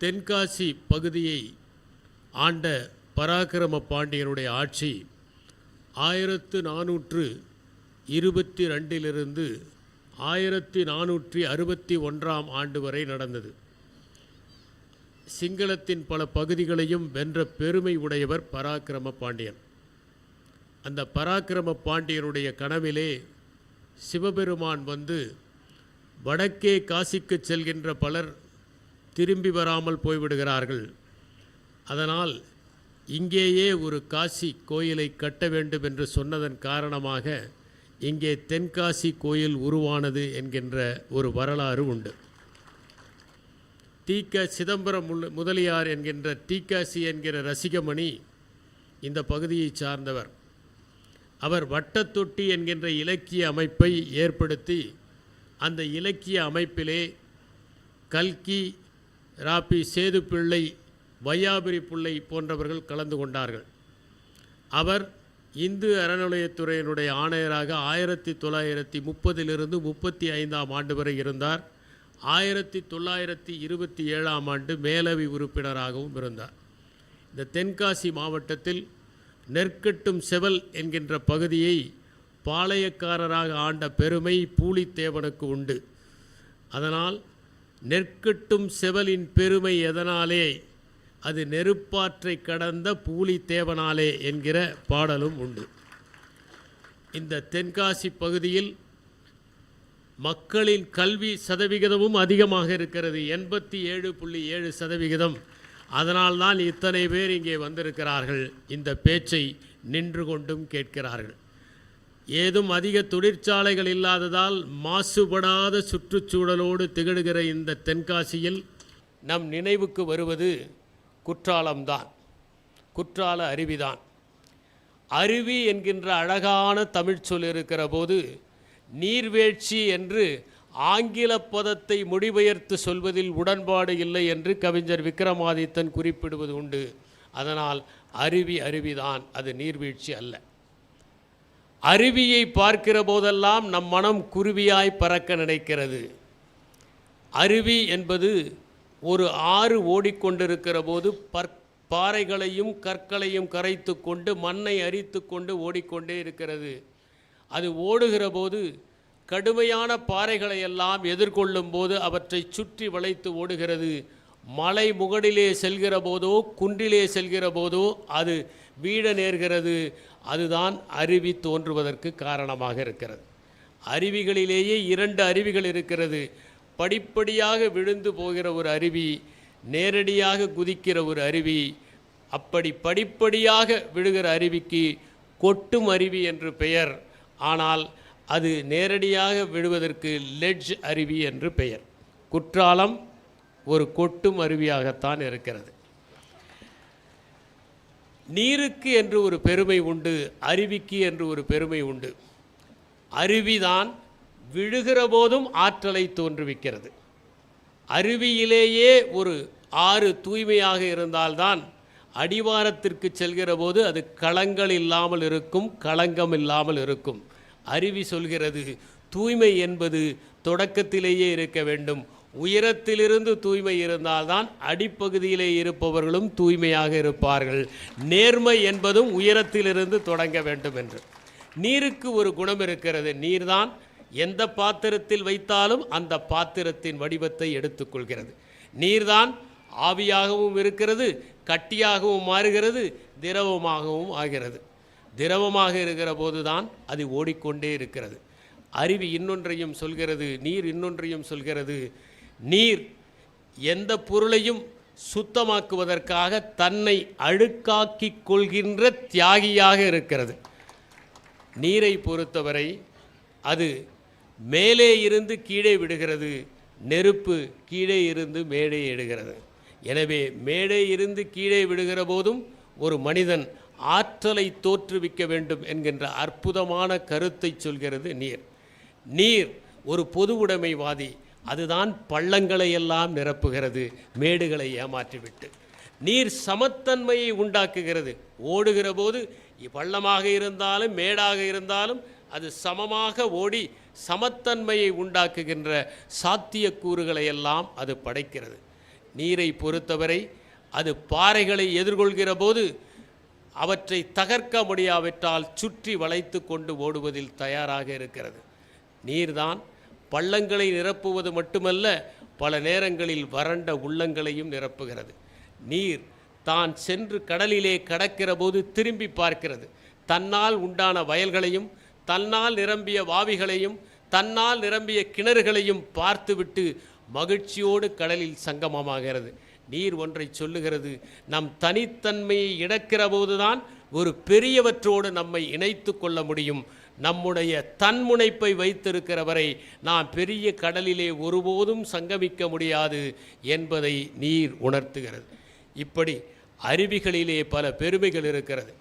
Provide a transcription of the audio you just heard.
தென்காசி பகுதியை ஆண்ட பராக்கிரம பாண்டியனுடைய ஆட்சி ஆயிரத்து நானூற்று இருபத்தி ரெண்டிலிருந்து ஆயிரத்தி நானூற்றி அறுபத்தி ஒன்றாம் ஆண்டு வரை நடந்தது. சிங்களத்தின் பல பகுதிகளையும் வென்ற பெருமை உடையவர் பராக்கிரம பாண்டியன். அந்த பராக்கிரம பாண்டியனுடைய கனவிலே சிவபெருமான் வந்து வடக்கே காசிக்கு செல்கின்ற பலர் திரும்பி வராமல் போய்விடுகிறார்கள். அதனால் இங்கேயே ஒரு காசி கோயிலை கட்ட வேண்டும் என்று சொன்னதன் காரணமாக இங்கே தென்காசி கோயில் உருவானது என்கின்ற ஒரு வரலாறு உண்டு. தீக்க சிதம்பரம் முதலியார் என்கின்ற தீக்காசி என்கிற ரசிகமணி இந்த பகுதியைச் சார்ந்தவர். அவர் வட்டத்தொட்டி என்கின்ற இலக்கிய அமைப்பை ஏற்படுத்தி அந்த இலக்கிய அமைப்பிலே கல்கி ராபி சேதுப்பிள்ளை வையாபுரி பிள்ளை போன்றவர்கள் கலந்து கொண்டார்கள். அவர் இந்து அறநிலையத்துறையினுடைய ஆணையராக ஆயிரத்தி தொள்ளாயிரத்தி முப்பதிலிருந்து முப்பத்தி ஐந்தாம் ஆண்டு வரை இருந்தார். ஆயிரத்தி தொள்ளாயிரத்தி இருபத்தி ஏழாம் ஆண்டு மேலவை உறுப்பினராகவும் இருந்தார். இந்த தென்காசி மாவட்டத்தில் நெற்கட்டும் செவல் என்கின்ற பகுதியை பாளையக்காரராக ஆண்ட பெருமை பூலித்தேவனுக்கு உண்டு. அதனால் நெற்கட்டும் செவலின் பெருமை எதனாலே? அது நெருப்பாற்றை கடந்த பூலித்தேவனாலே என்கிற பாடலும் உண்டு. இந்த தென்காசி பகுதியில் மக்களின் கல்வி சதவிகிதமும் அதிகமாக இருக்கிறது. எண்பத்தி ஏழு புள்ளி ஏழு சதவிகிதம். அதனால்தான் இத்தனை பேர் இங்கே வந்திருக்கிறார்கள். இந்த பேச்சை நின்று கொண்டும் கேட்கிறார்கள். ஏதும் அதிக தொழிற்சாலைகள் இல்லாததால் மாசுபடாத சுற்றுச்சூழலோடு திகழ்கிற இந்த தென்காசியில் நம் நினைவுக்கு வருவது குற்றாலம்தான். குற்றால அருவிதான். அருவி என்கின்ற அழகான தமிழ் சொல் இருக்கிற போது நீர்வீழ்ச்சி என்று ஆங்கில பதத்தை மொழிபெயர்த்து சொல்வதில் உடன்பாடு இல்லை என்று கவிஞர் விக்ரமாதித்தன் குறிப்பிடுவது உண்டு. அதனால் அருவி அருவிதான் அது நீர்வீழ்ச்சி அல்ல. அருவியை பார்க்கிற போதெல்லாம் நம் மனம் குருவியாய் பறக்க நினைக்கிறது. அருவி என்பது ஒரு ஆறு ஓடிக்கொண்டிருக்கிற போது பற் பாறைகளையும் கற்களையும் கரைத்து கொண்டு மண்ணை அரித்து கொண்டு ஓடிக்கொண்டே இருக்கிறது. அது ஓடுகிற போது கடுமையான பாறைகளை எல்லாம் எதிர்கொள்ளும் போது அவற்றை சுற்றி வளைத்து ஓடுகிறது. மலை முகடிலே செல்கிற போதோ குன்றிலே செல்கிற போதோ அது வீழ நேர்கிறது. அதுதான் அருவி தோன்றுவதற்கு காரணமாக இருக்கிறது. அருவிகளிலேயே இரண்டு அருவிகள் இருக்கிறது. படிப்படியாக விழுந்து போகிற ஒரு அருவி நேரடியாக குதிக்கிற ஒரு அருவி அப்படி படிப்படியாக விழுகிற அருவிக்கு கொட்டும் அருவி என்று பெயர். ஆனால் அது நேரடியாக விழுவதற்கு லெட்ஜ் அருவி என்று பெயர். குற்றாலம் ஒரு கொட்டும் அருவியாகத்தான் இருக்கிறது. நீருக்கு என்று ஒரு பெருமை உண்டு அருவிக்கு என்று ஒரு பெருமை உண்டு. அருவிதான் விழுகிற போதும் ஆற்றலை தோன்றுவிக்கிறது. அருவியிலேயே ஒரு ஆறு தூய்மையாக இருந்தால்தான் அடிவாரத்திற்கு செல்கிற போது அது களங்கள் இல்லாமல் இருக்கும் களங்கம் இல்லாமல் இருக்கும். அருவி சொல்கிறது தூய்மை என்பது தொடக்கத்திலேயே இருக்க வேண்டும். உயரத்திலிருந்து தூய்மை இருந்தால்தான் அடிப்பகுதியிலே இருப்பவர்களும் தூய்மையாக இருப்பார்கள். நேர்மை என்பதும் உயரத்திலிருந்து தொடங்க வேண்டும் என்று. நீருக்கு ஒரு குணம் இருக்கிறது. நீர்தான் எந்த பாத்திரத்தில் வைத்தாலும் அந்த பாத்திரத்தின் வடிவத்தை எடுத்துக்கொள்கிறது. நீர்தான் ஆவியாகவும் இருக்கிறது கட்டியாகவும் மாறுகிறது திரவமாகவும் ஆகிறது. திரவமாக இருக்கிற போதுதான் அது ஓடிக்கொண்டே இருக்கிறது. அருவி இன்னொன்றையும் சொல்கிறது நீர் இன்னொன்றையும் சொல்கிறது. நீர் எந்த பொருளையும் சுத்தமாக்குவதற்காக தன்னை அழுக்காக்கிக் கொள்கின்ற தியாகியாக இருக்கிறது. நீரை பொறுத்தவரை அது மேலே இருந்து கீழே விடுகிறது நெருப்பு கீழே இருந்து மேலே எடுகிறது எனவே மேலே இருந்து கீழே விடுகிற போதும் ஒரு மனிதன் ஆற்றலை தோற்றுவிக்க வேண்டும் என்கின்ற அற்புதமான கருத்தை சொல்கிறது நீர். நீர் ஒரு பொது உடைமைவாதி அதுதான் பள்ளங்களை எல்லாம் நிரப்புகிறது மேடுகளை ஏமாற்றிவிட்டு. நீர் சமத்தன்மையை உண்டாக்குகிறது. ஓடுகிற போது பள்ளமாக இருந்தாலும் மேடாக இருந்தாலும் அது சமமாக ஓடி சமத்தன்மையை உண்டாக்குகின்ற சாத்தியக்கூறுகளை எல்லாம் அது படைக்கிறது. நீரை பொறுத்தவரை அது பாறைகளை எதிர்கொள்கிற போது அவற்றை தகர்க்க முடியாவிட்டால் சுற்றி வளைத்து கொண்டு ஓடுவதில் தயாராக இருக்கிறது. நீர்தான் பள்ளங்களை நிரப்புவது மட்டுமல்ல பல நேரங்களில் வறண்ட உள்ளங்களையும் நிரப்புகிறது. நீர் தான் சென்று கடலிலே கடக்கிற போது திரும்பி பார்க்கிறது. தன்னால் உண்டான வயல்களையும் தன்னால் நிரம்பிய வாவிகளையும் தன்னால் நிரம்பிய கிணறுகளையும் பார்த்துவிட்டு மகிழ்ச்சியோடு கடலில் சங்கமமாகிறது. நீர் ஒன்றை சொல்லுகிறது நம் தனித்தன்மையை இழக்கிற போதுதான் ஒரு பெரியவற்றோடு நம்மை இணைத்து கொள்ள முடியும். நம்முடைய தன்முனைப்பை வைத்திருக்கிறவரை நாம் பெரிய கடலிலே ஒருபோதும் சங்கமிக்க முடியாது என்பதை நீர் உணர்த்துகிறது. இப்படி அருவிகளிலே பல பெருமைகள் இருக்கிறது.